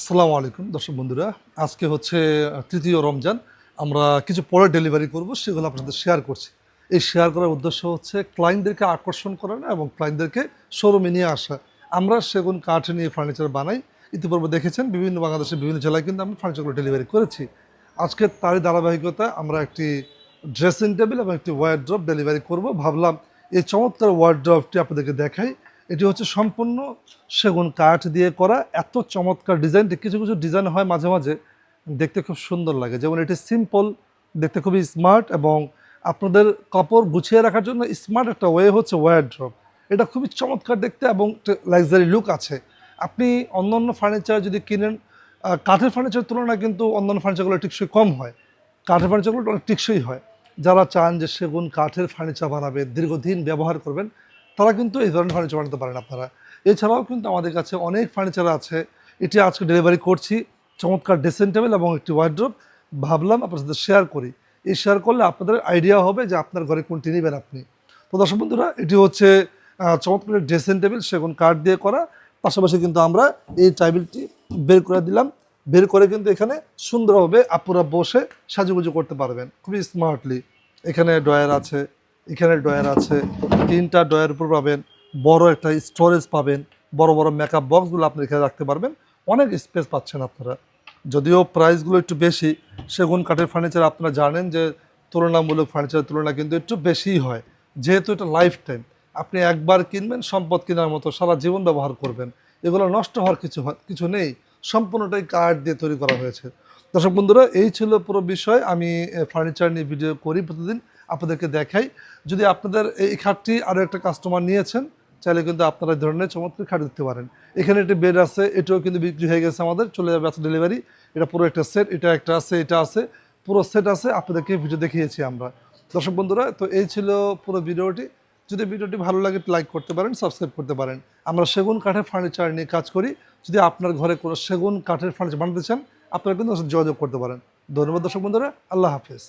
আসসালামু আলাইকুম, দর্শক বন্ধুরা। আজকে হচ্ছে তৃতীয় রমজান। আমরা কিছু পরে ডেলিভারি করব, সেগুলো আপনাদের শেয়ার করছি। এই শেয়ার করার উদ্দেশ্য হচ্ছে ক্লায়েন্টদেরকে আকর্ষণ করানো এবং ক্লায়েন্টদেরকে শোরুমে নিয়ে আসা। আমরা সেগুন, কাঠ নিয়ে ফার্নিচার বানাই। ইতিপূর্বে দেখেছেন, বিভিন্ন বাংলাদেশের বিভিন্ন জেলায় কিন্তু আমরা ফার্নিচারগুলো ডেলিভারি করেছি। আজকে তারই ধারাবাহিকতা আমরা একটি ড্রেসিং টেবিল এবং একটি ওয়ার্ড্রপ ডেলিভারি করব। ভাবলাম এই চমৎকার ওয়ার্ড ওয়ার্ড্রপটি আপনাদেরকে দেখাই। এটি হচ্ছে সম্পূর্ণ সেগুন কাঠ দিয়ে করা, এত চমৎকার ডিজাইন কিছু কিছু ডিজাইন হয় মাঝে মাঝে, দেখতে খুব সুন্দর লাগে। যেমন এটি সিম্পল দেখতে খুবই স্মার্ট এবং আপনাদের কাপড় গুছিয়ে রাখার জন্য স্মার্ট একটা ওয়ে হচ্ছে ওয়ারড্রপ এটা খুবই চমৎকার দেখতে এবং লাক্সারি লুক আছে। আপনি অন্যান্য ফার্নিচার যদি কিনেন কাঠের ফার্নিচার তুলনায় কিন্তু অন্যান্য ফার্নিচারগুলো টিকসই কম হয়। কাঠের ফার্নিচারগুলো অনেক টিকসই হয়। যারা চান যে সেগুন কাঠের ফার্নিচার বানাবে, দীর্ঘদিন ব্যবহার করবেন তারা কিন্তু এই ধরনের ফার্নিচার বানাতে পারেন আপনারা। এছাড়াও কিন্তু আমাদের কাছে অনেক ফার্নিচার আছে। এটি আজকে ডেলিভারি করছি। চমৎকার ড্রেসিং টেবিল এবং একটি ওয়ার্ড্রোব ভাবলাম আপনার সাথে শেয়ার করি। এই শেয়ার করলে আপনাদের আইডিয়া হবে যে আপনার ঘরে কোনটি নেবেন আপনি। তো দর্শক বন্ধুরা, এটি হচ্ছে চমৎকার ড্রেসিং টেবিল সেগুন কাঠ দিয়ে করা। পাশাপাশি কিন্তু আমরা এই টেবিলটি বের করে দিলাম। বের করে কিন্তু এখানে সুন্দরভাবে আপুরা বসে সাজুগুজু করতে পারবেন। খুবই স্মার্টলি এখানে ডয়ার আছে। এখানে ডয়ার আছে। তিনটা ডয়ার উপর পাবেন, বড় একটা স্টোরেজ পাবেন, বড় বড় মেকআপ বক্সগুলো আপনি এখানে রাখতে পারবেন। অনেক স্পেস পাচ্ছেন আপনারা। যদিও প্রাইসগুলো একটু বেশি, সেগুন কাঠের ফার্নিচার আপনারা জানেন যে তুলনামূলক ফার্নিচারের তুলনা কিন্তু একটু বেশিই হয়। যেহেতু এটা লাইফ টাইম আপনি একবার কিনবেন, সম্পদ কেনার মতো সারা জীবন ব্যবহার করবেন। এগুলো নষ্ট হওয়ার কিছু কিছু নেই। সম্পূর্ণটাই কাঠ দিয়ে তৈরি করা হয়েছে। দর্শক বন্ধুরা, এই ছিল পুরো বিষয়। আমি ফার্নিচার নিয়ে ভিডিও করি প্রতিদিন, আপনাদেরকে দেখাই। যদি আপনাদের এই খাটটি আরও একটা কাস্টমার নিয়েছেন, চাইলে কিন্তু আপনারা এই ধরনের চমৎকার খাট দিতে পারেন। এখানে একটি বেড আছে, এটাও কিন্তু বিক্রি হয়ে গেছে আমাদের, চলে যাবে আছে ডেলিভারি এটা পুরো একটা সেট এটা একটা আছে, এটা আছে, পুরো সেট আছে, আপনাদেরকে ভিডিও দেখিয়েছি আমরা। দর্শক বন্ধুরা, তো এই ছিল পুরো ভিডিওটি যদি ভিডিওটি ভালো লাগে লাইক করতে পারেন সাবস্ক্রাইব করতে পারেন। আমরা সেগুন কাঠের ফার্নিচার নিয়ে কাজ করি। যদি আপনার ঘরে কোনো সেগুন কাঠের ফার্নিচার বানাতে চান, আপনারা কিন্তু যোগাযোগ করতে পারেন। ধন্যবাদ দর্শক বন্ধুরা, আল্লাহ হাফেজ।